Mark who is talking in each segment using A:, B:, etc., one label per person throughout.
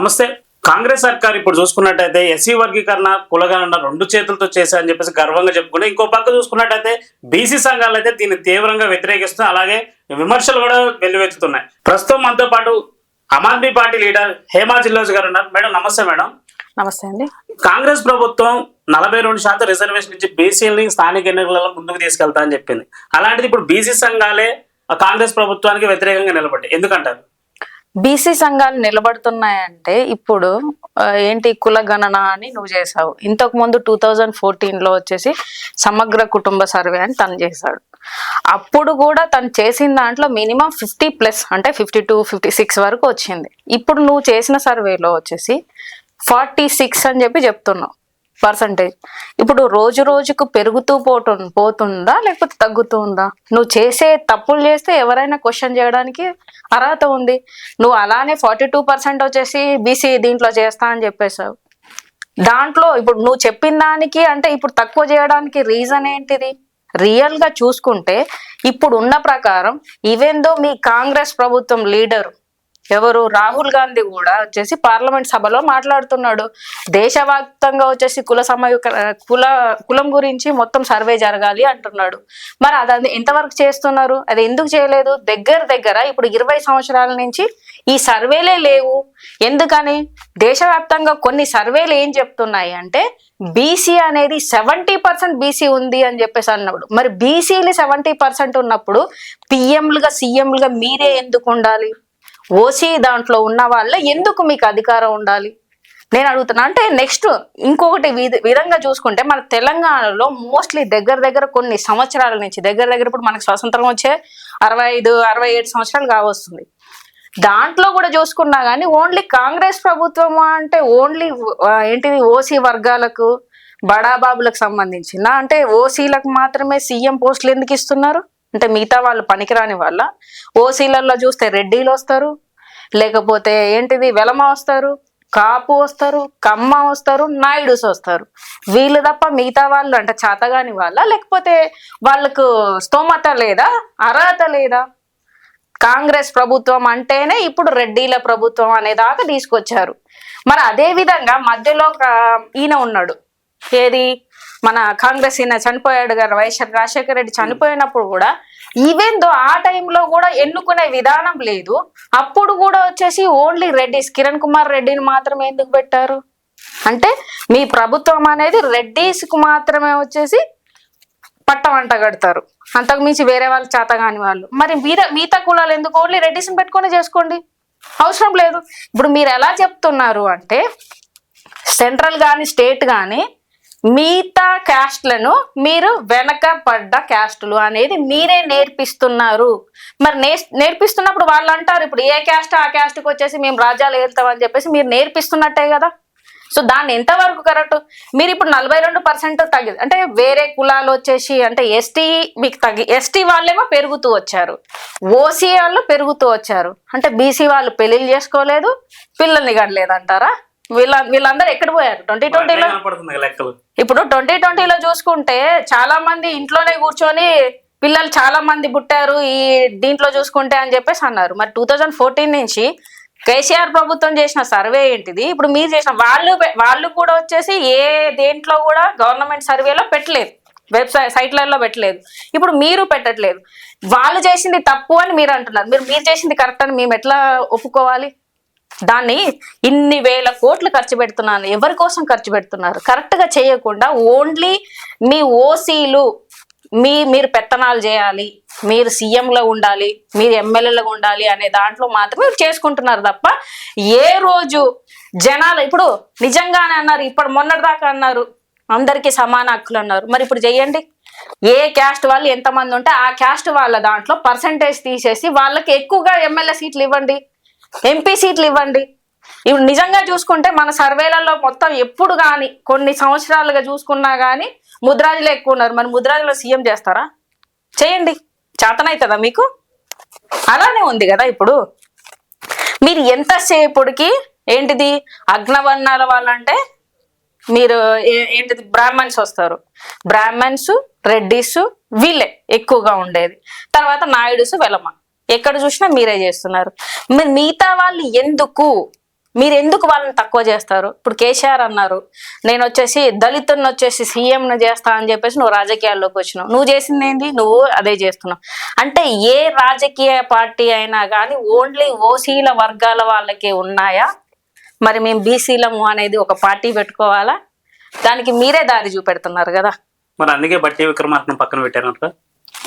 A: నమస్తే. కాంగ్రెస్ సర్కార్ ఇప్పుడు చూసుకున్నట్టయితే ఎస్సీ వర్గీకరణ కులగణన రెండు చేతులతో చేశారని చెప్పేసి గర్వంగా చెప్పుకుంటే ఇంకో పక్క చూసుకున్నట్టయితే బీసీ సంఘాలు అయితే దీన్ని తీవ్రంగా వ్యతిరేకిస్తున్నాయి. అలాగే విమర్శలు కూడా వెల్లువెత్తుతున్నాయి. ప్రస్తుతం మనతో పాటు ఆమ్ ఆద్మీ పార్టీ లీడర్ హేమా జిల్లోజ్ గారు ఉన్నారు. మేడం నమస్తే మేడం.
B: నమస్తే అండి.
A: కాంగ్రెస్ ప్రభుత్వం నలభై రెండు శాతం రిజర్వేషన్ నుంచి బీసీలని స్థానిక ఎన్నికలలో ముందుకు తీసుకెళ్తా అని చెప్పింది. అలాంటిది ఇప్పుడు బీసీ సంఘాలే కాంగ్రెస్ ప్రభుత్వానికి వ్యతిరేకంగా నిలబడ్డాయి. ఎందుకంటారు?
B: బీసీ సంఘాలు నిలబడుతున్నాయంటే ఇప్పుడు ఏంటి కుల గణన అని నువ్వు చేసావు ఇంతకు ముందు టూ థౌజండ్ ఫోర్టీన్లో వచ్చేసి సమగ్ర కుటుంబ సర్వే అని తను చేశాడు. అప్పుడు కూడా తను చేసిన దాంట్లో మినిమం ఫిఫ్టీ ప్లస్ అంటే ఫిఫ్టీ టూ ఫిఫ్టీ సిక్స్ వరకు వచ్చింది. ఇప్పుడు నువ్వు చేసిన సర్వేలో వచ్చేసి ఫార్టీ సిక్స్ అని చెప్పి చెప్తున్నావు. పర్సంటేజ్. ఇప్పుడు రోజు రోజుకు పెరుగుతూ పోటు పోతుందా లేకపోతే తగ్గుతూ ఉందా? నువ్వు చేసే తప్పులు చేస్తే ఎవరైనా క్వశ్చన్ చేయడానికి అర్హత ఉంది. నువ్వు అలానే ఫార్టీ టూ పర్సెంట్ వచ్చేసి బీసీ దీంట్లో చేస్తా అని చెప్పేశావు. దాంట్లో ఇప్పుడు నువ్వు చెప్పిన దానికి అంటే ఇప్పుడు తక్కువ చేయడానికి రీజన్ ఏంటిది? రియల్గా చూసుకుంటే ఇప్పుడు ఉన్న ప్రకారం ఈవెన్ దో మీ కాంగ్రెస్ ప్రభుత్వం లీడర్ ఎవరు? రాహుల్ గాంధీ కూడా వచ్చేసి పార్లమెంట్ సభలో మాట్లాడుతున్నాడు. దేశవ్యాప్తంగా వచ్చేసి కుల సమయ కుల కులం గురించి మొత్తం సర్వే జరగాలి అంటున్నాడు. మరి అది ఎంతవరకు చేస్తున్నారు? అది ఎందుకు చేయలేదు? దగ్గర దగ్గర ఇప్పుడు ఇరవై సంవత్సరాల నుంచి ఈ సర్వేలే లేవు. ఎందుకని? దేశవ్యాప్తంగా కొన్ని సర్వేలు ఏం చెప్తున్నాయి అంటే బీసీ అనేది సెవెంటీ పర్సెంట్ బీసీ ఉంది అని చెప్పేసి అన్నప్పుడు మరి బీసీలు సెవెంటీ పర్సెంట్ ఉన్నప్పుడు పిఎంలుగా సీఎంలుగా మీరే ఎందుకు ఉండాలి? ఓసీ దాంట్లో ఉన్న వాళ్ళ ఎందుకు మీకు అధికారం ఉండాలి? నేను అడుగుతున్నా అంటే నెక్స్ట్ ఇంకొకటి విధ- విధంగా చూసుకుంటే మన తెలంగాణలో మోస్ట్లీ దగ్గర దగ్గర కొన్ని సంవత్సరాల నుంచి దగ్గర దగ్గర ఇప్పుడు మనకు స్వతంత్రం వచ్చే అరవై ఐదు అరవై ఏడు సంవత్సరాలు కావస్తుంది. దాంట్లో కూడా చూసుకున్నా కానీ ఓన్లీ కాంగ్రెస్ ప్రభుత్వం అంటే ఓన్లీ ఏంటిది ఓసీ వర్గాలకు బడాబాబులకు సంబంధించిన అంటే ఓసీలకు మాత్రమే సీఎం పోస్టులు ఎందుకు ఇస్తున్నారు? అంటే మిగతా వాళ్ళు పనికిరాని వాళ్ళ ఓసీలలో చూస్తే రెడ్డీలు వస్తారు లేకపోతే ఏంటిది వెలమ వస్తారు కాపు వస్తారు కమ్మ వస్తారు నాయుడుస్ వస్తారు. వీళ్ళు తప్ప మిగతా వాళ్ళు అంటే చేతగాని వాళ్ళ లేకపోతే వాళ్ళకు స్తోమత లేదా అర్హత లేదా? కాంగ్రెస్ ప్రభుత్వం అంటేనే ఇప్పుడు రెడ్డీల ప్రభుత్వం అనే దాకా తీసుకొచ్చారు. మరి అదే విధంగా మధ్యలో ఒక ఈయన ఉన్నాడు. ఏది? మన కాంగ్రెస్ ఈయన చనిపోయాడు గారు వైఎస్ఆర్ రాజశేఖర రెడ్డి చనిపోయినప్పుడు కూడా ఈవెన్ దో ఆ టైంలో కూడా ఎన్నుకునే విధానం లేదు అప్పుడు కూడా వచ్చేసి ఓన్లీ రెడ్డిస్ కిరణ్ కుమార్ రెడ్డిని మాత్రమే ఎందుకు పెట్టారు? అంటే మీ ప్రభుత్వం అనేది రెడ్డిస్కు మాత్రమే వచ్చేసి పట్టం అంట కడతారు. అంతకు మించి వేరే వాళ్ళు చేత కాని వాళ్ళు. మరి మీద మిగతా కులాలు ఎందుకు ఓన్లీ రెడ్డిస్ని పెట్టుకొని చేసుకోండి? అవసరం లేదు. ఇప్పుడు మీరు ఎలా చెప్తున్నారు అంటే సెంట్రల్ కానీ స్టేట్ కానీ మిగతా క్యాస్ట్లను మీరు వెనక పడ్డ క్యాస్టులు అనేది మీరే నేర్పిస్తున్నారు. మరి నే నేర్పిస్తున్నప్పుడు వాళ్ళు అంటారు ఇప్పుడు ఏ క్యాస్ట్ ఆ క్యాస్ట్కి వచ్చేసి మేము రాజ్యాలు ఏళ్తామని చెప్పేసి మీరు నేర్పిస్తున్నట్టే కదా? సో దాన్ని ఎంతవరకు కరెక్ట్? మీరు ఇప్పుడు నలభై రెండు పర్సెంట్ తగ్గి అంటే వేరే కులాలు వచ్చేసి అంటే ఎస్టీ మీకు తగ్గి ఎస్టీ వాళ్ళేమో పెరుగుతూ వచ్చారు. ఓసీ వాళ్ళు పెరుగుతూ వచ్చారు. అంటే బీసీ వాళ్ళు పెళ్ళిళ్ళు చేసుకోలేదు పిల్లల్ని కనలేదు అంటారా వీళ్ళ వీళ్ళందరూ ఎక్కడ పోయారు? ట్వంటీ ట్వంటీలో? ఇప్పుడు ట్వంటీ ట్వంటీలో చూసుకుంటే చాలా మంది ఇంట్లోనే కూర్చొని పిల్లలు చాలా మంది పుట్టారు ఈ దీంట్లో చూసుకుంటే అని చెప్పేసి అన్నారు. మరి టూ థౌజండ్ ఫోర్టీన్ నుంచి కేసీఆర్ ప్రభుత్వం చేసిన సర్వే ఏంటిది? ఇప్పుడు మీరు చేసిన వాళ్ళు వాళ్ళు కూడా వచ్చేసి ఏ దేంట్లో కూడా గవర్నమెంట్ సర్వేలో పెట్టలేదు. వెబ్సైట్ సైట్లలో పెట్టలేదు. ఇప్పుడు మీరు పెట్టట్లేదు. వాళ్ళు చేసింది తప్పు అని మీరు అంటున్నారు. మీరు మీరు చేసింది కరెక్ట్ అని మేము ఎట్లా ఒప్పుకోవాలి? దాన్ని ఇన్ని వేల కోట్లు ఖర్చు పెడుతున్నాను. ఎవరి కోసం ఖర్చు పెడుతున్నారు? కరెక్ట్గా చేయకుండా ఓన్లీ మీ ఓసీలు మీ మీరు పెత్తనాలు చేయాలి. మీరు సీఎంలో ఉండాలి మీరు ఎమ్మెల్యేలో ఉండాలి అనే దాంట్లో మాత్రమే చేసుకుంటున్నారు తప్ప ఏ రోజు జనాలు ఇప్పుడు నిజంగానే అన్నారు ఇప్పుడు మొన్నటిదాకా అన్నారు అందరికీ సమాన హక్కులు అన్నారు. మరి ఇప్పుడు చెయ్యండి ఏ క్యాస్ట్ వాళ్ళు ఎంతమంది ఉంటే ఆ క్యాస్ట్ వాళ్ళ దాంట్లో పర్సంటేజ్ తీసేసి వాళ్ళకి ఎక్కువగా ఎమ్మెల్యే సీట్లు ఇవ్వండి. ఎంపీ సీట్లు ఇవ్వండి. ఇప్పుడు నిజంగా చూసుకుంటే మన సర్వేలలో మొత్తం ఎప్పుడు కానీ కొన్ని సంవత్సరాలుగా చూసుకున్నా కానీ ముద్రాజులు ఎక్కువ ఉన్నారు. మరి ముద్రాజులో సీఎం చేస్తారా? చేయండి. చేతనవుతుందా మీకు? అలానే ఉంది కదా ఇప్పుడు. మీరు ఎంతసేపుడికి ఏంటిది? అగ్నవర్ణాల వాళ్ళంటే మీరు ఏ- ఏంటిది? బ్రాహ్మణ్స్ వస్తారు. బ్రాహ్మణ్స్ రెడ్డిస్ వీళ్ళే ఎక్కువగా ఉండేది. తర్వాత నాయుడుస్ వెలమ. ఎక్కడ చూసినా మీరే చేస్తున్నారు. మరి మిగతా వాళ్ళు ఎందుకు? మీరు ఎందుకు వాళ్ళని తక్కువ చేస్తారు? ఇప్పుడు కేసీఆర్ అన్నారు నేను వచ్చేసి దళితుని వచ్చేసి సీఎంను చేస్తా అని చెప్పేసి నువ్వు రాజకీయాల్లోకి వచ్చినావు. నువ్వు చేసింది ఏంది? నువ్వు అదే చేస్తున్నావు. అంటే ఏ రాజకీయ పార్టీ అయినా కానీ ఓన్లీ ఓసీల వర్గాల వాళ్ళకే ఉన్నాయా? మరి మేము బీసీలము అనేది ఒక పార్టీ పెట్టుకోవాలా? దానికి మీరే దారి చూపెడుతున్నారు కదా.
A: మరి అందుకే బట్టి విక్రమార్కను పక్కన పెట్టారంట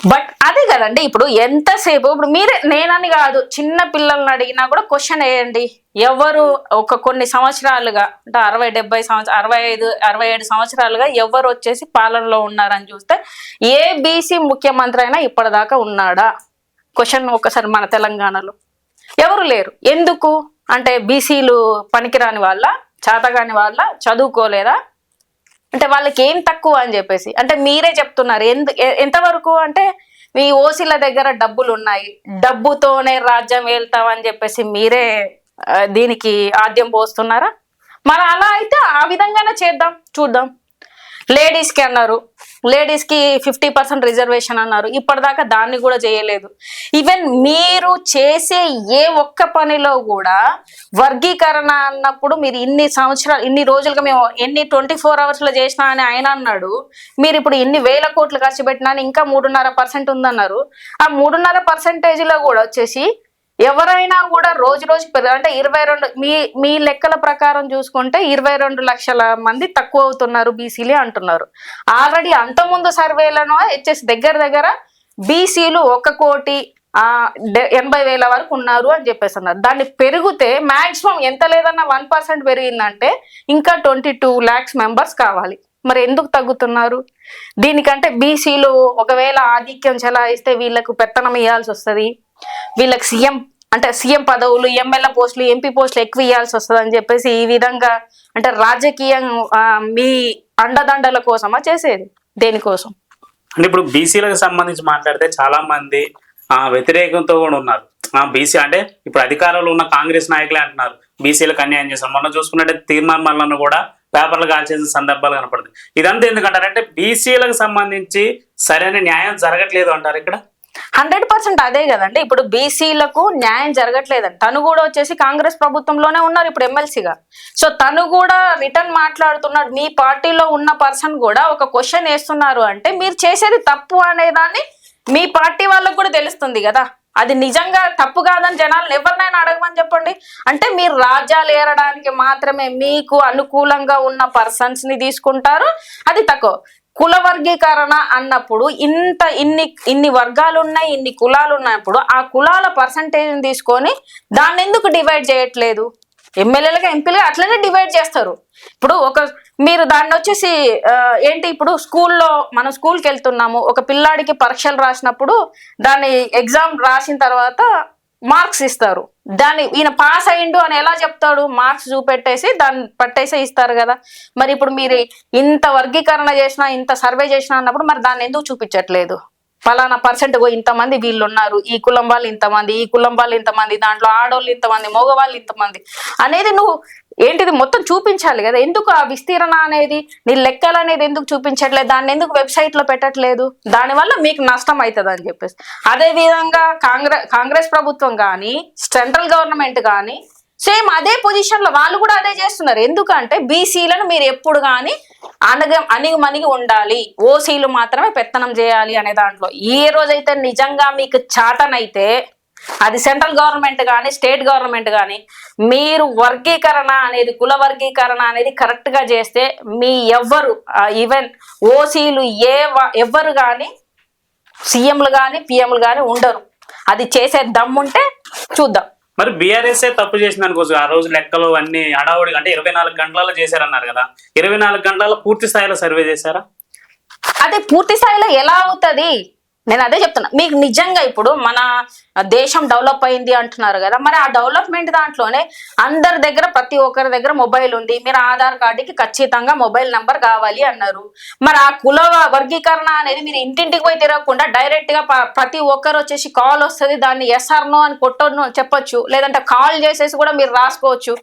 B: బట్ అదే కదండి ఇప్పుడు ఎంతసేపు ఇప్పుడు మీరే నేనని కాదు చిన్న పిల్లల్ని అడిగినా కూడా క్వశ్చన్ వేయండి. ఎవరు ఒక కొన్ని సంవత్సరాలుగా అంటే అరవై డెబ్బై సంవత్సరం అరవై ఐదు అరవై ఏడు సంవత్సరాలుగా ఎవరు వచ్చేసి పాలనలో ఉన్నారని చూస్తే ఏ బీసీ ముఖ్యమంత్రి అయినా ఇప్పటిదాకా ఉన్నాడా? క్వశ్చన్ ఒకసారి మన తెలంగాణలో. ఎవరు లేరు. ఎందుకు? అంటే బీసీలు పనికిరాని వాళ్ళ చేతగాని వాళ్ళ చదువుకోలేరా అంటే వాళ్ళకి ఏం తక్కువ అని చెప్పేసి. అంటే మీరే చెప్తున్నారు. ఎందు ఎంతవరకు అంటే మీ ఓసీల దగ్గర డబ్బులు ఉన్నాయి డబ్బుతోనే రాజ్యం వెళ్తాం అని చెప్పేసి మీరే దీనికి ఆద్యం పోస్తున్నారా? మరి అలా అయితే ఆ విధంగానే చేద్దాం చూద్దాం. లేడీస్కి అన్నారు. లేడీస్కి ఫిఫ్టీ పర్సెంట్ రిజర్వేషన్ అన్నారు. ఇప్పటిదాకా దాన్ని కూడా చేయలేదు. ఈవెన్ మీరు చేసే ఏ ఒక్క పనిలో కూడా వర్గీకరణ అన్నప్పుడు మీరు ఇన్ని సంవత్సరాలు ఇన్ని రోజులుగా మేము ఎన్ని ట్వంటీ ఫోర్ అవర్స్లో చేసినా అని ఆయన అన్నాడు. మీరు ఇప్పుడు ఇన్ని వేల కోట్లు ఖర్చు పెట్టినా ఇంకా మూడున్నర పర్సెంట్ ఉందన్నారు. ఆ మూడున్నర పర్సెంటేజ్లో కూడా వచ్చేసి ఎవరైనా కూడా రోజు రోజు అంటే ఇరవై రెండు మీ మీ లెక్కల ప్రకారం చూసుకుంటే ఇరవై రెండు లక్షల మంది తక్కువ అవుతున్నారు బీసీలే అంటున్నారు. ఆల్రెడీ అంతకుముందు సర్వేలను హెచ్ఎస్ దగ్గర దగ్గర బీసీలు ఒక కోటి డె- ఎనభై వేల వరకు ఉన్నారు అని చెప్పేసి అన్నారు. దాన్ని పెరిగితే మాక్సిమం ఎంత లేదన్నా వన్ పర్సెంట్ పెరిగిందంటే ఇంకా ట్వంటీ టూ ల్యాక్స్ మెంబర్స్ కావాలి. మరి ఎందుకు తగ్గుతున్నారు? దీనికంటే బీసీలు ఒకవేళ ఆధిక్యం చెలాయిస్తే వీళ్ళకు పెత్తనం ఇవ్వాల్సి వస్తుంది. వీళ్ళకి సీఎం అంటే సీఎం పదవులు ఎమ్మెల్యే పోస్టులు ఎంపీ పోస్టులు ఎక్కువ ఇవ్వాల్సి వస్తుంది అని చెప్పేసి ఈ విధంగా అంటే రాజకీయం మీ అండదండల కోసమా చేసేది? దేనికోసం?
A: అంటే ఇప్పుడు బీసీలకు సంబంధించి మాట్లాడితే చాలా మంది ఆ వ్యతిరేకంతో కూడా ఉన్నారు. ఆ బీసీ అంటే ఇప్పుడు అధికారంలో ఉన్న కాంగ్రెస్ నాయకులే అంటున్నారు. బీసీలకు అన్యాయం చేస్తాం మొన్న చూసుకున్నట్టే తీర్మాన్ మల్లను కూడా పేపర్లు కాల్చేసిన సందర్భాలు కనపడుతుంది ఇదంతా ఎందుకంటారంటే బీసీలకు సంబంధించి సరైన న్యాయం జరగట్లేదు అంటారు ఇక్కడ?
B: హండ్రెడ్ పర్సెంట్ అదే కదండి. ఇప్పుడు బీసీలకు న్యాయం జరగట్లేదండి. తను కూడా వచ్చేసి కాంగ్రెస్ ప్రభుత్వంలోనే ఉన్నారు ఇప్పుడు ఎమ్మెల్సీగా. సో తను కూడా రిటర్న్ మాట్లాడుతున్నాడు. మీ పార్టీలో ఉన్న పర్సన్ కూడా ఒక క్వశ్చన్ వేస్తున్నారు అంటే మీరు చేసేది తప్పు అనేదాన్ని మీ పార్టీ వాళ్ళకు కూడా తెలుస్తుంది కదా. అది నిజంగా తప్పు కాదని జనాలను ఎవరినైనా అడగమని చెప్పండి. అంటే మీరు రాజ్యాలు ఏరడానికి మాత్రమే మీకు అనుకూలంగా ఉన్న పర్సన్స్ని తీసుకుంటారు. అది తక్కువ. కుల వర్గీకరణ అన్నప్పుడు ఇంత ఇన్ని ఇన్ని వర్గాలు ఉన్నాయి ఇన్ని కులాలు ఉన్నప్పుడు ఆ కులాల పర్సంటేజ్ తీసుకొని దాన్ని ఎందుకు డివైడ్ చేయట్లేదు? ఎమ్మెల్యేలుగా ఎంపీలుగా అట్లనే డివైడ్ చేస్తారు. ఇప్పుడు ఒక మీరు దాన్ని వచ్చేసి ఏంటి ఇప్పుడు స్కూల్లో మనం స్కూల్కి వెళ్తున్నాము ఒక పిల్లాడికి పరీక్షలు రాసినప్పుడు దాన్ని ఎగ్జామ్ రాసిన తర్వాత మార్క్స్ ఇస్తారు. దాన్ని ఈయన పాస్ అయిండు అని ఎలా చెప్తాడు? మార్క్స్ చూపెట్టేసి దాన్ని పట్టేసి ఇస్తారు కదా. మరి ఇప్పుడు మీరు ఇంత వర్గీకరణ చేసినా ఇంత సర్వే చేసినా అన్నప్పుడు మరి దాన్ని ఎందుకు చూపించట్లేదు? ఫలానా పర్సెంట్ ఇంతమంది వీళ్ళు ఉన్నారు. ఈ కులం వాళ్ళు ఇంతమంది ఈ కులం వాళ్ళు ఇంతమంది దాంట్లో ఆడోళ్ళు ఇంతమంది మగవాళ్ళు ఇంతమంది అనేది నువ్వు ఏంటిది? మొత్తం చూపించాలి కదా. ఎందుకు ఆ విస్తీరణ అనేది నీ లెక్కలు అనేది ఎందుకు చూపించట్లేదు? దాన్ని ఎందుకు వెబ్సైట్లో పెట్టట్లేదు? దానివల్ల మీకు నష్టం అవుతుంది అని చెప్పేసి. అదే విధంగా కాంగ్రెస్ కాంగ్రెస్ ప్రభుత్వం కానీ సెంట్రల్ గవర్నమెంట్ కానీ సేమ్ అదే పొజిషన్లో వాళ్ళు కూడా అదే చేస్తున్నారు. ఎందుకంటే బీసీలను మీరు ఎప్పుడు కానీ అనగ అనిగమనిగి ఉండాలి. ఓసీలు మాత్రమే పెత్తనం చేయాలి అనే దాంట్లో. ఏ రోజైతే నిజంగా మీకు చాటనైతే అది సెంట్రల్ గవర్నమెంట్ కానీ స్టేట్ గవర్నమెంట్ కానీ మీరు వర్గీకరణ అనేది కుల వర్గీకరణ అనేది కరెక్ట్గా చేస్తే మీ ఎవ్వరు ఈవెన్ ఓసీలు ఏ ఎవ్వరు కానీ సీఎంలు కానీ పిఎంలు కానీ ఉండరు. అది చేసే దమ్ముంటే చూద్దాం.
A: మరి బీఆర్ఎస్ తప్పు చేసింది అనుకోవచ్చు. ఆ రోజు లెక్కలు అన్ని హడావుడి అంటే ఇరవై నాలుగు గంటలలో చేశారన్నారు కదా. ఇరవై నాలుగు గంటలలో పూర్తి స్థాయిలో సర్వే చేశారా?
B: అదే పూర్తి స్థాయిలో ఎలా అవుతుంది? నేను అదే చెప్తున్నా. మీకు నిజంగా ఇప్పుడు మన దేశం డెవలప్ అయింది అంటున్నారు కదా మరి ఆ డెవలప్మెంట్ దాంట్లోనే అందరి దగ్గర ప్రతి ఒక్కరి దగ్గర మొబైల్ ఉంది. మీరు ఆధార్ కార్డుకి ఖచ్చితంగా మొబైల్ నంబర్ కావాలి అన్నారు. మరి ఆ కుల వర్గీకరణ అనేది మీరు ఇంటింటికి పోయి తిరగకుండా డైరెక్ట్గా ప్రతి ఒక్కరు వచ్చేసి కాల్ వస్తుంది దాన్ని ఎస్ఆర్ నో అని కొట్టను అని చెప్పొచ్చు. లేదంటే కాల్ చేసేసి కూడా మీరు రాసుకోవచ్చు.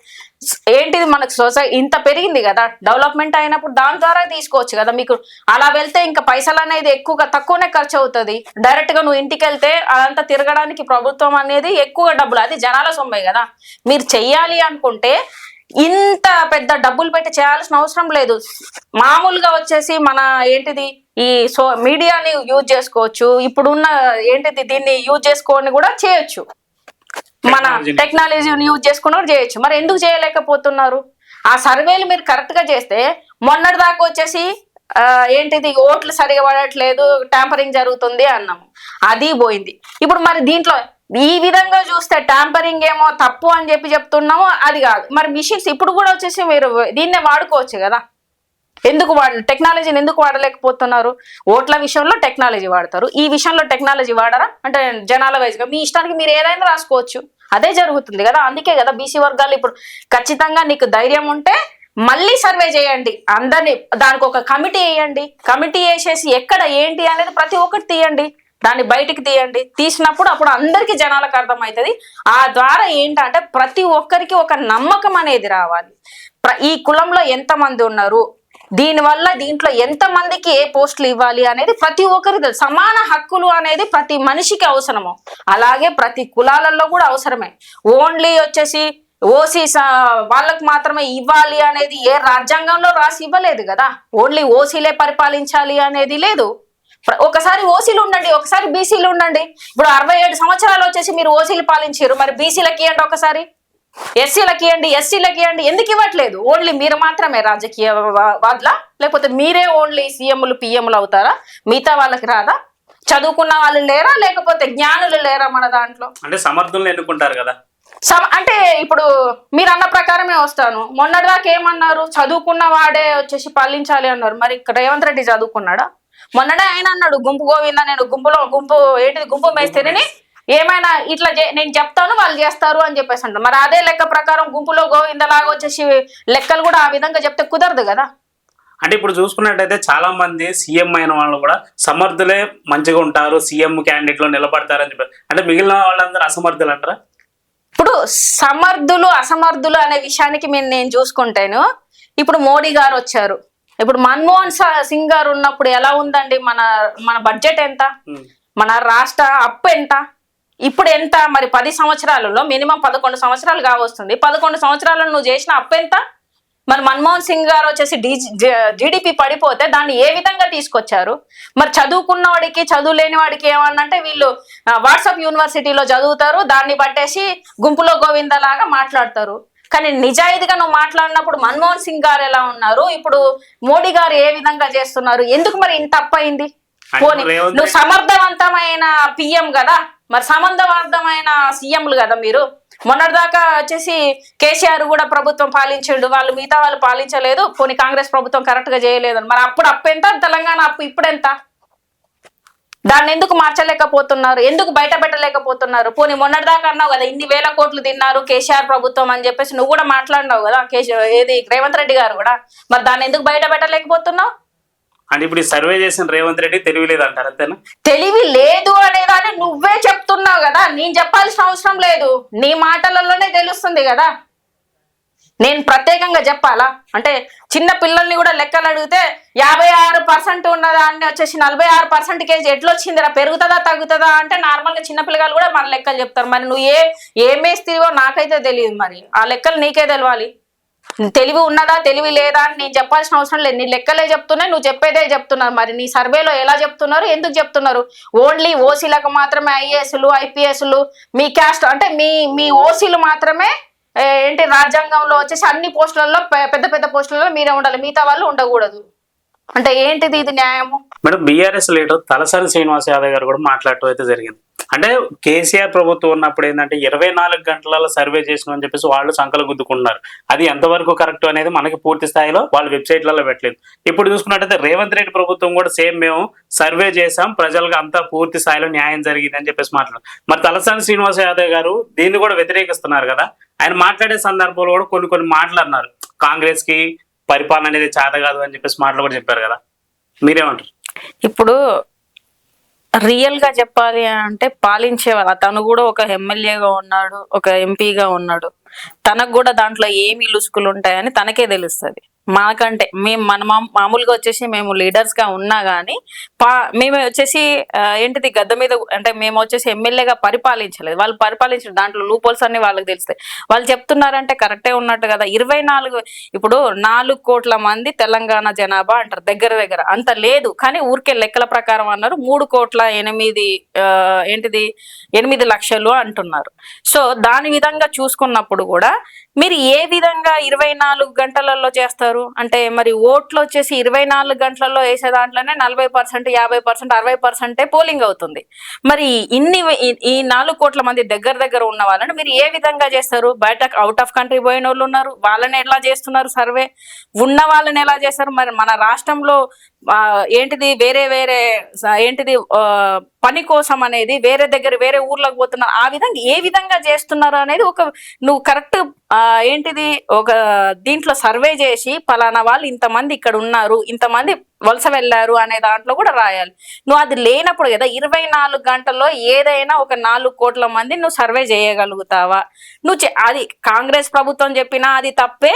B: ఏంటిది మనకు సొసైటీ ఇంత పెరిగింది కదా. డెవలప్మెంట్ అయినప్పుడు దాని ద్వారా తీసుకోవచ్చు కదా. మీకు అలా వెళ్తే ఇంకా పైసలు అనేది ఎక్కువగా తక్కువనే ఖర్చు అవుతుంది డైరెక్ట్గా నువ్వు ఇంటికి వెళ్తే అదంతా తిరగడానికి ప్రభుత్వం అనేది ఎక్కువ డబ్బులు. అది జనాల సొమ్మే కదా. మీరు చెయ్యాలి అనుకుంటే ఇంత పెద్ద డబ్బులు పెట్టి చేయాల్సిన అవసరం లేదు. మామూలుగా వచ్చేసి మన ఏంటిది ఈ సో మీడియాని యూజ్ చేసుకోవచ్చు. ఇప్పుడున్న ఏంటిది దీన్ని యూజ్ చేసుకొని కూడా చేయొచ్చు. మన. టెక్నాలజీని యూజ్ చేసుకుని కూడా చేయొచ్చు. మరి ఎందుకు చేయలేకపోతున్నారు? ఆ సర్వేలు మీరు కరెక్ట్గా చేస్తే మొన్నటి దాకా వచ్చేసి ఏంటిది? ఓట్లు సరిగా పడట్లేదు ట్యాంపరింగ్ జరుగుతుంది అన్నాము. అది పోయింది. ఇప్పుడు మరి దీంట్లో ఈ విధంగా చూస్తే ట్యాంపరింగ్ ఏమో తప్పు అని చెప్పి చెప్తున్నాము అది కాదు. మరి మిషన్స్ ఇప్పుడు కూడా వచ్చేసి మీరు దీన్నే వాడుకోవచ్చు కదా. ఎందుకు వాడ టెక్నాలజీని ఎందుకు వాడలేకపోతున్నారు? ఓట్ల విషయంలో టెక్నాలజీ వాడతారు. ఈ విషయంలో టెక్నాలజీ వాడరా? అంటే జనాల వైజ్గా మీ ఇష్టానికి మీరు ఏదైనా రాసుకోవచ్చు. అదే జరుగుతుంది కదా. అందుకే కదా బీసీ వర్గాలు ఇప్పుడు ఖచ్చితంగా నీకు ధైర్యం ఉంటే మళ్ళీ సర్వే చేయండి. అందరినీ దానికి ఒక కమిటీ వేయండి. కమిటీ వేసేసి ఎక్కడ ఏంటి అనేది ప్రతి ఒక్కటి తీయండి. దాన్ని బయటికి తీయండి. తీసినప్పుడు అప్పుడు అందరికీ జనాలకు అర్థమవుతుంది. ఆ ద్వారా ఏంటంటే ప్రతి ఒక్కరికి ఒక నమ్మకం అనేది రావాలి. ప్ర- ఈ కులంలో ఎంతమంది ఉన్నారు? దీనివల్ల దీంట్లో ఎంత మందికి ఏ పోస్టులు ఇవ్వాలి అనేది ప్రతి ఒక్కరికి సమాన హక్కులు అనేది ప్రతి మనిషికి అవసరము. అలాగే ప్రతి కులాలలో కూడా అవసరమే. ఓన్లీ వచ్చేసి ఓసీ వాళ్ళకు మాత్రమే ఇవ్వాలి అనేది ఏ రాజ్యాంగంలో రాసి ఇవ్వలేదు కదా? ఓన్లీ ఓసీలే పరిపాలించాలి అనేది లేదు. ఒకసారి ఓసీలు ఉండండి ఒకసారి బీసీలు ఉండండి. ఇప్పుడు అరవై ఏడు సంవత్సరాలు వచ్చేసి మీరు ఓసీలు పాలించారు. మరి బీసీలకి ఇవ్వండి ఒకసారి. ఎస్సీలకి ఇవ్వండి ఎస్సీలకి ఇవ్వండి ఎందుకు ఇవ్వట్లేదు? ఓన్లీ మీరు మాత్రమే రాజకీయ వా- లేకపోతే మీరే ఓన్లీ సీఎంలు పిఎంలు అవుతారా? మిగతా వాళ్ళకి రాదా? చదువుకున్న వాళ్ళు లేరా? లేకపోతే జ్ఞానులు లేరా మన దాంట్లో?
A: అంటే సమర్థులను ఎన్నుకుంటారు కదా.
B: సమ అంటే ఇప్పుడు మీరు అన్న ప్రకారమే వస్తాను. మొన్నటిదాకా ఏమన్నారు? చదువుకున్న వాడే వచ్చేసి పాలించాలి అన్నారు. మరి ఇక్కడ రేవంత్ రెడ్డి చదువుకున్నాడా? మొన్ననే ఆయన అన్నాడు గుంపు గోవింద నేను గుంపులో గుంపు ఏంటిది గుంపు మేస్తేనే ఏమైనా ఇట్లా నేను చెప్తాను వాళ్ళు చేస్తారు అని చెప్పేసి అంటారు మరి అదే లెక్క ప్రకారం గుంపులో గోవింద లాగా వచ్చేసి లెక్కలు కూడా ఆ విధంగా చెప్తే కుదరదు కదా?
A: అంటే ఇప్పుడు చూసుకున్నట్టయితే చాలా మంది సీఎం అయిన వాళ్ళు కూడా సమర్థులే మంచిగా ఉంటారు సీఎం క్యాండిడేట్లో నిలబడతారని చెప్పారు అంటే మిగిలిన వాళ్ళందరూ అసమర్థులు అంటారా
B: ఇప్పుడు సమర్థులు అసమర్థులు అనే విషయానికి మేము నేను చూసుకుంటేను ఇప్పుడు మోడీ గారు వచ్చారు. ఇప్పుడు మన్మోహన్ సింగ్ గారు ఉన్నప్పుడు ఎలా ఉందండి? మన మన బడ్జెట్ ఎంత. మన రాష్ట్ర అప్పు ఎంత? ఇప్పుడు ఎంత? మరి పది సంవత్సరాలలో మినిమం పదకొండు సంవత్సరాలు కావస్తుంది. పదకొండు సంవత్సరాలలో నువ్వు చేసిన అప్పు ఎంత? మరి మన్మోహన్ సింగ్ గారు వచ్చేసి జీడిపి పడిపోతే దాన్ని ఏ విధంగా తీసుకొచ్చారు? మరి చదువుకున్న వాడికి చదువు లేని వాడికి ఏమన్నంటే వీళ్ళు వాట్సాప్ యూనివర్సిటీలో చదువుతారు దాన్ని బట్టేసి గుంపులో గోవిందలాగా మాట్లాడతారు. కానీ నిజాయితీగా నువ్వు మాట్లాడినప్పుడు మన్మోహన్ సింగ్ గారు ఎలా ఉన్నారు? ఇప్పుడు మోడీ గారు ఏ విధంగా చేస్తున్నారు? ఎందుకు మరి ఇంత తప్పైంది?
A: ఆయన
B: పోనీ నువ్వు సమర్థవంతమైన పిఎం కదా? మరి సమర్థవంతమైన సీఎంలు కదా మీరు? మొన్నటిదాకా వచ్చేసి కేసీఆర్ కూడా ప్రభుత్వం పాలించిండు వాళ్ళు మిగతా వాళ్ళు పాలించలేదు పోనీ కాంగ్రెస్ ప్రభుత్వం కరెక్ట్గా చేయలేదు మరి అప్పుడు అప్పు ఎంత? తెలంగాణ అప్పు ఇప్పుడెంత దాన్ని ఎందుకు మార్చలేకపోతున్నారు? ఎందుకు బయట పెట్టలేకపోతున్నారు? పోనీ మొన్నటిదాకా అన్నావు కదా ఇన్ని వేల కోట్లు తిన్నారు కేసీఆర్ ప్రభుత్వం అని చెప్పేసి నువ్వు కూడా మాట్లాడినావు కదా కేసీఆర్ ఏది రేవంత్ రెడ్డి గారు కూడా. మరి దాన్ని ఎందుకు బయట పెట్టలేకపోతున్నావు?
A: అంటే ఇప్పుడు సర్వే చేసిన రేవంత్ రెడ్డి తెలియలేదు అంటారు అంతేనా?
B: తెలివి లేదు అనేదాన్ని నువ్వే చెప్తున్నావు కదా నేను చెప్పాల్సిన అవసరం లేదు. నీ మాటలలోనే తెలుస్తుంది కదా. నేను ప్రత్యేకంగా చెప్పాలా? అంటే చిన్న పిల్లల్ని కూడా లెక్కలు అడిగితే యాభై ఆరు పర్సెంట్ ఉన్నదా అని వచ్చేసి నలభై ఆరు పర్సెంట్ కేజీ ఎట్లా వచ్చిందిరా? పెరుగుతుందా తగ్గుతుందా అంటే నార్మల్గా చిన్నపిల్లగాలు చిన్న కూడా మన లెక్కలు చెప్తారు. మరి నువ్వు ఏ ఏమేస్తివో నాకైతే తెలియదు మరి. ఆ లెక్కలు నీకే తెలవాలి. తెలివి ఉన్నదా తెలివి లేదా అని నేను చెప్పాల్సిన అవసరం లేదు. నీ లెక్కలే చెప్తున్నాయి నువ్వు చెప్పేదే చెప్తున్నారు మరి నీ సర్వేలో ఎలా చెప్తున్నారు ఎందుకు చెప్తున్నారు? ఓన్లీ ఓసీలకు మాత్రమే ఐఏఎస్లు ఐపీఎస్లు మీ క్యాస్ట్ అంటే మీ మీ ఓసీలు మాత్రమే ఏంటి రాజ్యాంగంలో వచ్చేసి అన్ని పోస్టులలో పెద్ద పెద్ద పోస్టులలో మీరే ఉండాలి. మిగతా వాళ్ళు ఉండకూడదు. అంటే ఏంటిది ఇది న్యాయము?
A: Madam BRS leader Talasani Srinivas Yadav గారు కూడా మాట్లాడటం అయితే జరిగింది. అంటే కేసీఆర్ ప్రభుత్వం ఉన్నప్పుడు ఏంటంటే ఇరవై నాలుగు గంటలలో సర్వే చేసిన అని చెప్పేసి వాళ్ళు సంకలు గుద్దుకుంటున్నారు. అది ఎంతవరకు కరెక్ట్ అనేది మనకి పూర్తి స్థాయిలో వాళ్ళ వెబ్సైట్లలో పెట్టలేదు. ఇప్పుడు చూసుకున్నట్టయితే రేవంత్ రెడ్డి ప్రభుత్వం కూడా సేమ్ మేము సర్వే చేసాం ప్రజలకు అంతా పూర్తి స్థాయిలో న్యాయం జరిగింది అని చెప్పేసి మాట్లాడు. మరి తలసాని శ్రీనివాస్ యాదవ్ గారు దీన్ని కూడా వ్యతిరేకిస్తున్నారు కదా? ఆయన మాట్లాడే సందర్భంలో కూడా కొన్ని కొన్ని మాటలు అన్నారు. కాంగ్రెస్కి పరిపాలన అనేది చేత కాదు అని చెప్పేసి మాటలు కూడా చెప్పారు కదా? మీరేమంటారు?
B: ఇప్పుడు రియల్గా చెప్పాలి అంటే పాలించేవారు తను కూడా ఒక ఎమ్మెల్యేగా ఉన్నాడు ఒక ఎంపీగా ఉన్నాడు. తనకు కూడా దాంట్లో ఏమి లుసుకులు ఉంటాయని తనకే తెలుస్తుంది. మాకంటే మేము మన మా- మామూలుగా వచ్చేసి మేము లీడర్స్గా ఉన్నా కానీ పా మేము వచ్చేసి ఏంటిది గద్ద మీద అంటే మేము వచ్చేసి ఎమ్మెల్యేగా పరిపాలించలేదు. వాళ్ళు పరిపాలించారు దాంట్లో లూపోల్స్ అన్ని వాళ్ళకి తెలుస్తాయి. వాళ్ళు చెప్తున్నారంటే కరెక్టే ఉన్నట్టు కదా. ఇరవై నాలుగు ఇప్పుడు నాలుగు కోట్ల మంది తెలంగాణ జనాభా అంటారు దగ్గర దగ్గర. అంత లేదు కానీ ఊరికే లెక్కల ప్రకారం అన్నారు మూడు కోట్ల ఎనిమిది ఆ, ఏంటిది ఎనిమిది లక్షలు అంటున్నారు. సో దాని విధంగా చూసుకున్నప్పుడు కూడా మీరు ఏ విధంగా ఇరవై నాలుగు గంటలలో చేస్తారు? అంటే మరి ఓట్లు వచ్చేసి ఇరవై నాలుగు గంటలలో వేసే దాంట్లోనే నలభై పర్సెంట్ యాభై పర్సెంట్ అరవై పర్సెంటే పోలింగ్ అవుతుంది. మరి ఇన్ని ఈ- నాలుగు కోట్ల మంది దగ్గర దగ్గర ఉన్న వాళ్ళని మీరు ఏ విధంగా చేస్తారు? బయట అవుట్ ఆఫ్ కంట్రీ పోయిన వాళ్ళు ఉన్నారు. వాళ్ళని ఎలా చేస్తున్నారు సర్వే ఉన్న వాళ్ళని ఎలా చేస్తారు? మరి మన రాష్ట్రంలో ఏంటిది వేరే వేరే ఏంటిది పని కోసం అనేది వేరే దగ్గర వేరే ఊర్లోకి పోతున్నారు ఆ విధంగా ఏ విధంగా చేస్తున్నారు అనేది ఒక నువ్వు కరెక్ట్ ఏంటిది ఒక దీంట్లో సర్వే చేసి పలానా వాళ్ళు ఇంతమంది ఇక్కడ ఉన్నారు ఇంతమంది వలస వెళ్ళారు అనే దాంట్లో కూడా రాయాలి. నువ్వు అది లేనప్పుడు కదా ఇరవై నాలుగు గంటల్లో ఏదైనా ఒక నాలుగు కోట్ల మంది నువ్వు సర్వే చేయగలుగుతావా? నువ్వు అది కాంగ్రెస్ ప్రభుత్వం చెప్పినా అది తప్పే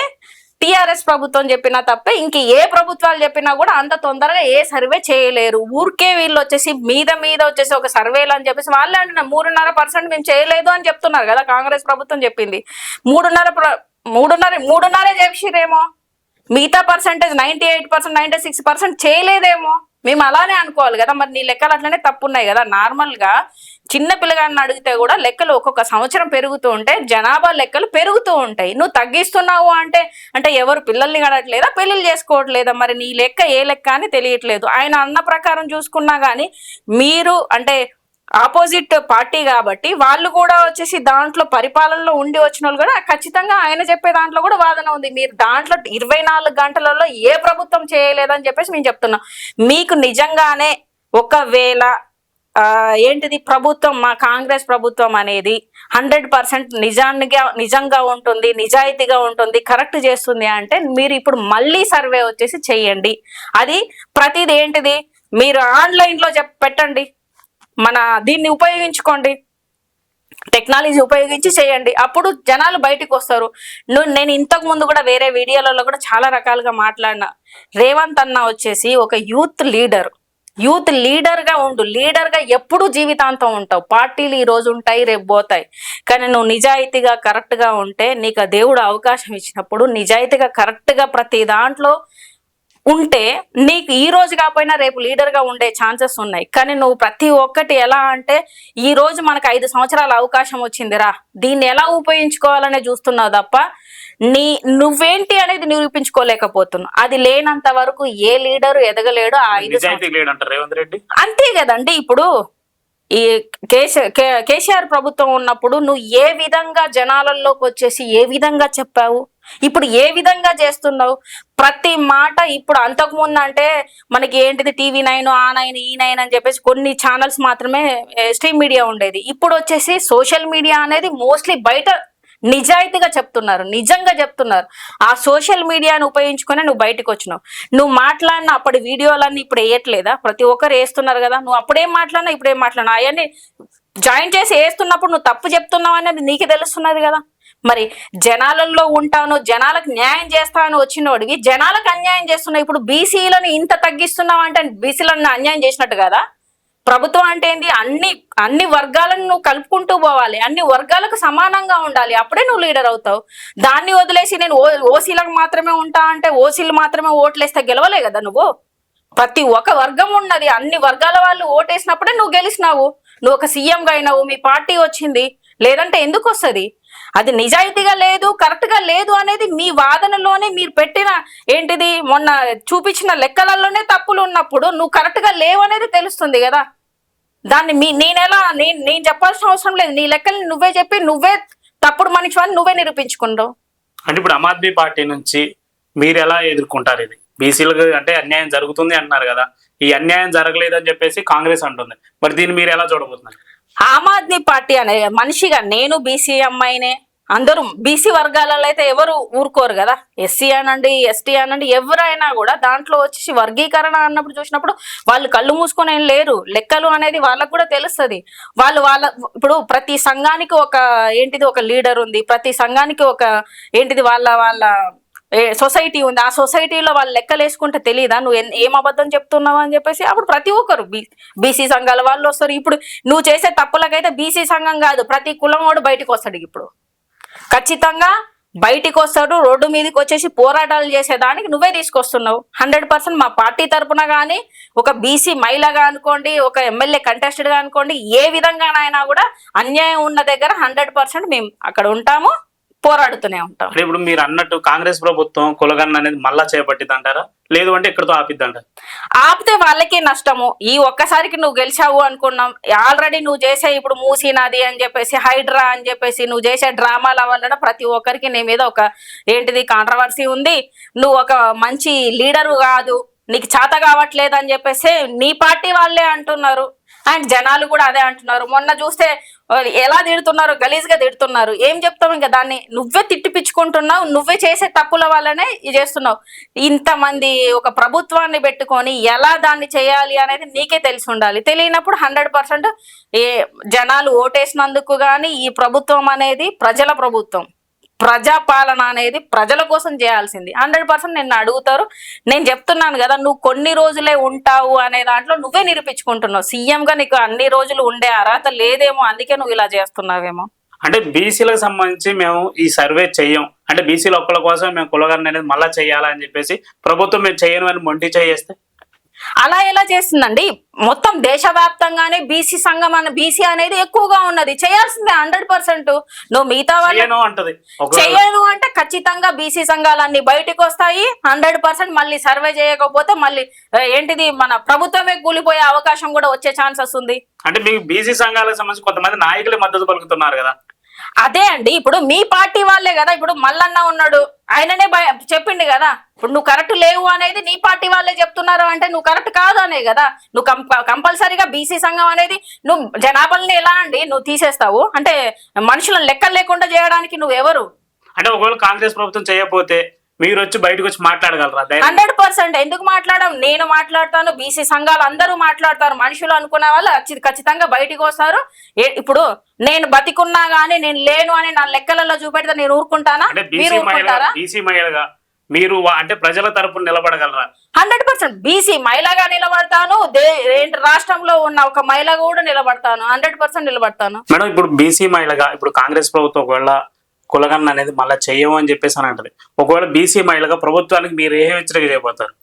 B: టిఆర్ఎస్ ప్రభుత్వం చెప్పినా తప్పే ఇంక ఏ ప్రభుత్వాలు చెప్పినా కూడా అంత తొందరగా ఏ సర్వే చేయలేరు. ఊరికే వీళ్ళు వచ్చేసి మీద మీద వచ్చేసి ఒక సర్వేలు అని చెప్పేసి వాళ్ళే అంటున్నారు మూడున్నర పర్సెంట్ మేము చేయలేదు అని చెప్తున్నారు కదా కాంగ్రెస్ ప్రభుత్వం చెప్పింది. మూడున్నర మూడున్నర మూడున్నరే చేసిరేమో మిగతా percentage ninety eight percent ninety six percent చేయలేదేమో. మేము అలానే అనుకోవాలి కదా మరి నీ లెక్కలు అట్లనే తప్పు ఉన్నాయి కదా. నార్మల్గా చిన్న పిల్లగాడిని అడిగితే కూడా లెక్కలు ఒక్కొక్క సంవత్సరం పెరుగుతూ ఉంటే జనాభా లెక్కలు పెరుగుతూ ఉంటాయి. నువ్వు తగ్గిస్తున్నావు అంటే అంటే ఎవరు పిల్లల్ని కడట్లేదా? పెళ్ళిళ్ళు చేసుకోవట్లేదా? మరి నీ లెక్క ఏ లెక్క అని తెలియట్లేదు. ఆయన అన్న ప్రకారం చూసుకున్నా కానీ మీరు అంటే ఆపోజిట్ పార్టీ కాబట్టి వాళ్ళు కూడా వచ్చేసి దాంట్లో పరిపాలనలో ఉండి వచ్చిన వాళ్ళు కూడా ఖచ్చితంగా ఆయన చెప్పే దాంట్లో కూడా వాదన ఉంది. మీరు దాంట్లో ఇరవై నాలుగు గంటలలో ఏ ప్రభుత్వం చేయలేదని చెప్పేసి మేము చెప్తున్నాం. మీకు నిజంగానే ఒకవేళ ఏంటిది ప్రభుత్వం మా కాంగ్రెస్ ప్రభుత్వం అనేది హండ్రెడ్ పర్సెంట్ నిజానిగా నిజంగా ఉంటుంది నిజాయితీగా ఉంటుంది కరెక్ట్ చేస్తుంది అంటే మీరు ఇప్పుడు మళ్ళీ సర్వే వచ్చేసి చెయ్యండి అది ప్రతిది ఏంటిది? మీరు ఆన్లైన్లో చెప్ పెట్టండి. మన దీన్ని ఉపయోగించుకోండి. టెక్నాలజీ ఉపయోగించి చేయండి. అప్పుడు జనాలు బయటకు వస్తారు. నువ్వు నేను ఇంతకు ముందు కూడా వేరే వీడియోలలో కూడా చాలా రకాలుగా మాట్లాడినా. రేవంత్ అన్న వచ్చేసి ఒక యూత్ లీడర్. యూత్ లీడర్గా ఉండు. లీడర్గా ఎప్పుడు జీవితాంతం ఉంటావు. పార్టీలు ఈ రోజు ఉంటాయి రేపు పోతాయి. కానీ నువ్వు నిజాయితీగా కరెక్ట్గా ఉంటే నీకు ఆ దేవుడు అవకాశం ఇచ్చినప్పుడు నిజాయితీగా కరెక్ట్గా ప్రతి దాంట్లో ఉంటే నీకు ఈ రోజు కాకపోయినా రేపు లీడర్గా ఉండే ఛాన్సెస్ ఉన్నాయి. కానీ నువ్వు ప్రతి ఒక్కటి ఎలా అంటే ఈ రోజు మనకు ఐదు సంవత్సరాల అవకాశం వచ్చిందిరా. దీన్ని ఎలా ఉపయోగించుకోవాలనే చూస్తున్నావు తప్ప నీ నువ్వేంటి అనేది నిరూపించుకోలేకపోతున్నావు. అది లేనంత వరకు ఏ లీడరు ఎదగలేడు ఆ ఐదు అంతే కదండి ఇప్పుడు ఈ కేసీఆర్ ప్రభుత్వం ఉన్నప్పుడు నువ్వు ఏ విధంగా జనాలలోకి వచ్చేసి ఏ విధంగా చెప్పావు? ఇప్పుడు ఏ విధంగా చేస్తున్నావు? ప్రతి మాట ఇప్పుడు అంతకు ముందు అంటే మనకి ఏంటిది టీవీ నైన్ ఆ నైన్ ఈ నైన్ అని చెప్పేసి కొన్ని ఛానల్స్ మాత్రమే స్ట్రీమ్ మీడియా ఉండేది. ఇప్పుడు వచ్చేసి సోషల్ మీడియా అనేది మోస్ట్లీ బయట నిజాయితీగా చెప్తున్నారు నిజంగా చెప్తున్నారు. ఆ సోషల్ మీడియాను ఉపయోగించుకొని నువ్వు బయటకు వచ్చినావు. నువ్వు మాట్లాడిన అప్పటి వీడియోలన్నీ ఇప్పుడు వేయట్లేదా? ప్రతి ఒక్కరు వేస్తున్నారు కదా నువ్వు అప్పుడేం మాట్లాడినా ఇప్పుడేం మాట్లాడినా. అవన్నీ జాయిన్ చేసి వేస్తున్నప్పుడు నువ్వు తప్పు చెప్తున్నావు అనేది నీకు తెలుస్తున్నది కదా. మరి జనాలలో ఉంటాను జనాలకు న్యాయం చేస్తాను వచ్చినోడివి జనాలకు అన్యాయం చేస్తున్నావు. ఇప్పుడు బీసీలను ఇంత తగ్గిస్తున్నావు అంటే బీసీలను అన్యాయం చేసినట్టు కదా? ప్రభుత్వం అంటే ఏంటి అన్ని అన్ని వర్గాలను నువ్వు కలుపుకుంటూ పోవాలి. అన్ని వర్గాలకు సమానంగా ఉండాలి. అప్పుడే నువ్వు లీడర్ అవుతావు. దాన్ని వదిలేసి నేను ఓ ఓసీలకు మాత్రమే ఉంటా అంటే ఓసీలు మాత్రమే ఓట్లేస్తే గెలవలే కదా నువ్వు? ప్రతి ఒక్క వర్గం ఉన్నది. అన్ని వర్గాల వాళ్ళు ఓటేసినప్పుడే నువ్వు గెలిచినావు. నువ్వు ఒక సీఎంగా అయినావు. మీ పార్టీ వచ్చింది. లేదంటే ఎందుకు వస్తుంది? అది నిజాయితీగా లేదు కరెక్ట్గా లేదు అనేది మీ వాదనలోనే మీరు పెట్టిన ఏంటిది మొన్న చూపించిన లెక్కలలోనే తప్పులు ఉన్నప్పుడు నువ్వు కరెక్ట్గా లేవు అనేది తెలుస్తుంది కదా. దాన్ని మీ నేనెలా నేను నేను చెప్పాల్సిన అవసరం లేదు. నీ లెక్కల్ని నువ్వే చెప్పి నువ్వే తప్పుడు మనిషి అని నువ్వే నిరూపించుకుంటావు.
A: అంటే ఇప్పుడు ఆమ్ ఆద్మీ పార్టీ నుంచి మీరు ఎలా ఎదుర్కొంటారు ఇది? బీసీలకు అంటే అన్యాయం జరుగుతుంది అంటున్నారు కదా. ఈ అన్యాయం జరగలేదని చెప్పేసి కాంగ్రెస్ అంటుంది. మరి దీన్ని మీరు ఎలా చూడబోతున్నారు?
B: ఆమ్ ఆద్మీ పార్టీ అనే మనిషిగా నేను బీసీ అమ్మాయినే. అందరూ బీసీ వర్గాలలో అయితే ఎవరు ఊరుకోరు కదా? ఎస్సీ అనండి ఎస్టీ అనండి ఎవరైనా కూడా దాంట్లో వచ్చేసి వర్గీకరణ అన్నప్పుడు చూసినప్పుడు వాళ్ళు కళ్ళు మూసుకొని ఏం లేరు. లెక్కలు అనేది వాళ్ళకు కూడా తెలుస్తుంది. వాళ్ళు వాళ్ళ ఇప్పుడు ప్రతి సంఘానికి ఒక ఏంటిది ఒక లీడర్ ఉంది. ప్రతి సంఘానికి ఒక ఏంటిది వాళ్ళ వాళ్ళ సొసైటీ ఉంది. ఆ సొసైటీలో వాళ్ళు లెక్కలు వేసుకుంటే తెలియదా నువ్వు ఏం అబద్ధం చెప్తున్నావు అని చెప్పేసి అప్పుడు ప్రతి ఒక్కరు బీసీ సంఘాల వాళ్ళు వస్తారు. ఇప్పుడు నువ్వు చేసే తప్పులకైతే బీసీ సంఘం కాదు. ప్రతి కులం వాడు బయటకు వస్తాడు ఇప్పుడు. ఖచ్చితంగా బయటికి వస్తాడు. రోడ్డు మీదకి వచ్చేసి పోరాటాలు చేసేదానికి నువ్వే తీసుకొస్తున్నావు. హండ్రెడ్ పర్సెంట్ మా పార్టీ తరపున కానీ ఒక బీసీ మహిళగా అనుకోండి ఒక ఎమ్మెల్యే కంటెస్టెడ్గా అనుకోండి ఏ విధంగానైనా కూడా అన్యాయం ఉన్న దగ్గర హండ్రెడ్ పర్సెంట్ మేము అక్కడ ఉంటాము. పోరాడుతూనే ఉంటాం.
A: అంటే ఇప్పుడు మీరు అన్నట్టు కాంగ్రెస్ ప్రభుత్వం కులగన్న అనేది మళ్ళా చేపట్టింది అంటారా లేదు అంటే ఇక్కడతో ఆపిద్దంటారా?
B: ఆపితే వాళ్ళకే నష్టము. ఈ ఒక్కసారికి నువ్వు గెలిచావు అనుకున్నాం. ఆల్రెడీ నువ్వు చేసే ఇప్పుడు మూసినది అని చెప్పేసి హైడ్రా అని చెప్పేసి నువ్వు చేసే డ్రామాల వలన ప్రతి ఒక్కరికి నీ మీద ఒక ఏంటిది కాంట్రవర్సీ ఉంది. నువ్వు ఒక మంచి లీడరు కాదు. నీకు చేత కావట్లేదు అని చెప్పేసి నీ పార్టీ వాళ్ళే అంటున్నారు. అండ్ జనాలు కూడా అదే అంటున్నారు. మొన్న చూస్తే ఎలా తిడుతున్నారు గలీజ్గా తిడుతున్నారు. ఏం చెప్తావు ఇంకా దాన్ని? నువ్వే తిట్టిపిచ్చుకుంటున్నావు నువ్వే చేసే తప్పుల వల్లనే ఇది చేస్తున్నావు. ఇంతమంది ఒక ప్రభుత్వాన్ని పెట్టుకొని ఎలా దాన్ని చేయాలి అనేది నీకే తెలిసి ఉండాలి. తెలియనప్పుడు హండ్రెడ్ పర్సెంట్ ఏ జనాలు ఓటేసినందుకు కానీ ఈ ప్రభుత్వం అనేది ప్రజల ప్రభుత్వం. ప్రజాపాలన అనేది ప్రజల కోసం చేయాల్సింది. హండ్రెడ్ పర్సెంట్ నిన్ను అడుగుతారు. నేను చెప్తున్నాను కదా నువ్వు కొన్ని రోజులే ఉంటావు అనే దాంట్లో నువ్వే నిరూపించుకుంటున్నావు. సీఎంగా నీకు అన్ని రోజులు ఉండే అర్హత లేదేమో అందుకే నువ్వు ఇలా చేస్తున్నావేమో.
A: అంటే బీసీలకు సంబంధించి మేము ఈ సర్వే చెయ్యం. అంటే బీసీల ఒక్కల కోసం మేము కులగరణ అనేది మళ్ళీ చేయాలని చెప్పేసి ప్రభుత్వం మేము చేయను అని మొండి చేయేస్తే
B: అలా ఎలా చేస్తుందండి? మొత్తం దేశవ్యాప్తంగానే బీసీ సంఘం అనే బీసీ అనేది ఎక్కువగా ఉన్నది. చేయాల్సిందే హండ్రెడ్ పర్సెంట్. నువ్వు మిగతా వాళ్ళ
A: చేయను
B: అంటే ఖచ్చితంగా బీసీ సంఘాలన్నీ బయటకు వస్తాయి. హండ్రెడ్ పర్సెంట్ మళ్ళీ సర్వే చేయకపోతే మళ్ళీ ఏంటిది మన ప్రభుత్వమే కూలిపోయే అవకాశం కూడా వచ్చే ఛాన్సెస్ ఉంది.
A: అంటే మీకు బీసీ సంఘాలకు సంబంధించి కొంతమంది నాయకులే మద్దతు పలుకుతున్నారు కదా.
B: అదే అండి ఇప్పుడు మీ పార్టీ వాళ్ళే కదా ఇప్పుడు మల్లన్న ఉన్నాడు. ఆయననే భయ- చెప్పిండు కదా ఇప్పుడు నువ్వు కరెక్ట్ లేవు అనేది నీ పార్టీ వాళ్ళే చెప్తున్నారు అంటే నువ్వు కరెక్ట్ కాదు అనే కదా. నువ్వు కంపల్సరీగా బీసీ సంఘం అనేది నువ్వు జనాభాలని ఎలా అండి నువ్వు తీసేస్తావు? అంటే మనుషులను లెక్కలు లేకుండా చేయడానికి నువ్వు ఎవరు?
A: అంటే ఒకవేళ కాంగ్రెస్ ప్రభుత్వం చేయకపోతే మీరు వచ్చి బయటకు వచ్చి మాట్లాడగలరా
B: హండ్రెడ్ పర్సెంట్. ఎందుకు మాట్లాడడం నేను మాట్లాడతాను బీసీ సంఘాలు అందరూ మాట్లాడతారు. మనుషులు అనుకునే వాళ్ళు ఖచ్చి- ఖచ్చితంగా బయటికి వస్తారు. ఇప్పుడు నేను బతికున్నా గానీ నేను లేను అని నా లెక్కలలో చూపెడితే నేను ఊరుకుంటానా?
A: అంటే
B: మీరు
A: బీసీ మహిళ
B: ఊరుకుంటారా?
A: బీసీ మహిళగా మీరు అంటే ప్రజల తరపున నిలబడగలరా?
B: Hundred percent. బీసీ మహిళగా నిలబడతాను. రాష్ట్రంలో ఉన్న ఒక మహిళ కూడా నిలబడతాను. హండ్రెడ్ పర్సెంట్ నిలబడతాను.
A: మేడం ఇప్పుడు బీసీ మహిళగా ఇప్పుడు కాంగ్రెస్ ప్రభుత్వం ఒకవేళ కులగన్న అనేది మళ్ళీ చెయ్యము అని చెప్పేసి అని అంటది. ఒకవేళ బీసీ మహిళగా ప్రభుత్వానికి మీరు ఏ హెచ్చరిక చేయబోతారు?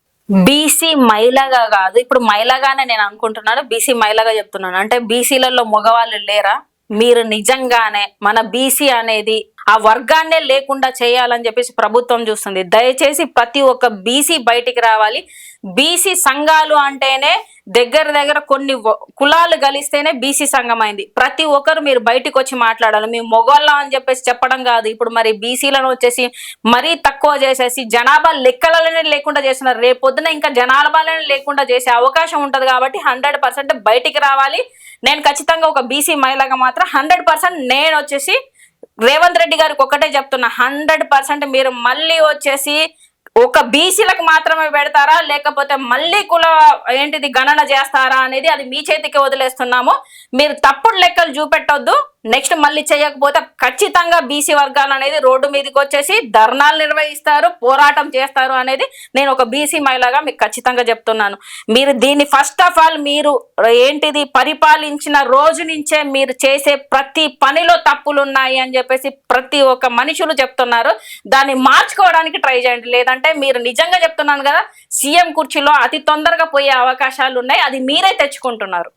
B: బీసీ మహిళగా కాదు ఇప్పుడు మహిళగానే నేను అనుకుంటున్నాను బీసీ మహిళగా చెప్తున్నాను. అంటే బీసీలలో మగవాళ్ళు లేరా? మీరు నిజంగానే మన బీసీ అనేది ఆ వర్గాన్నే లేకుండా చేయాలని చెప్పేసి ప్రభుత్వం చూస్తుంది. దయచేసి ప్రతి ఒక్క బీసీ బయటికి రావాలి. బీసీ సంఘాలు అంటేనే దగ్గర దగ్గర కొన్ని కులాలు గలిస్తేనే బీసీ సంఘం అయింది ప్రతి ఒక్కరు మీరు బయటికి వచ్చి మాట్లాడాలి. మేము మొగోళ్ళం అని చెప్పేసి చెప్పడం కాదు. ఇప్పుడు మరి బీసీలను వచ్చేసి మరీ తక్కువ చేసేసి జనాభా లెక్కలనే లేకుండా చేస్తున్నారు. రేపు ఇంకా జనాభాలనే లేకుండా చేసే అవకాశం ఉంటుంది కాబట్టి హండ్రెడ్ పర్సెంట్ బయటికి రావాలి. నేను ఖచ్చితంగా ఒక బీసీ మహిళగా మాత్రం హండ్రెడ్ పర్సెంట్ నేను వచ్చేసి రేవంత్ రెడ్డి గారికి ఒకటే చెప్తున్నా. హండ్రెడ్ పర్సెంట్ మీరు మళ్ళీ వచ్చేసి ఒక బీసీలకు మాత్రమే పెడతారా? లేకపోతే మళ్ళీ కుల ఏంటిది గణన చేస్తారా అనేది అది మీ చేతికి వదిలేస్తున్నాము. మీరు తప్పుడు లెక్కలు చూపెట్టొద్దు. నెక్స్ట్ మళ్ళీ చేయకపోతే ఖచ్చితంగా బీసీ వర్గాలు అనేది రోడ్డు మీదకి వచ్చేసి ధర్నాలు నిర్వహిస్తారు పోరాటం చేస్తారు అనేది నేను ఒక బీసీ మహిళగా మీకు ఖచ్చితంగా చెప్తున్నాను. మీరు దీన్ని ఫస్ట్ ఆఫ్ ఆల్ మీరు ఏంటిది పరిపాలించిన రోజు నుంచే మీరు చేసే ప్రతి పనిలో తప్పులు ఉన్నాయి అని చెప్పేసి ప్రతి ఒక్క మనుషులు చెప్తున్నారు. దాన్ని మార్చుకోవడానికి ట్రై చేయండి. లేదంటే మీరు నిజంగా చెప్తున్నాను కదా సీఎం కుర్చీలో అతి తొందరగా పోయే అవకాశాలు ఉన్నాయి. అది మీరే తెచ్చుకుంటున్నారు.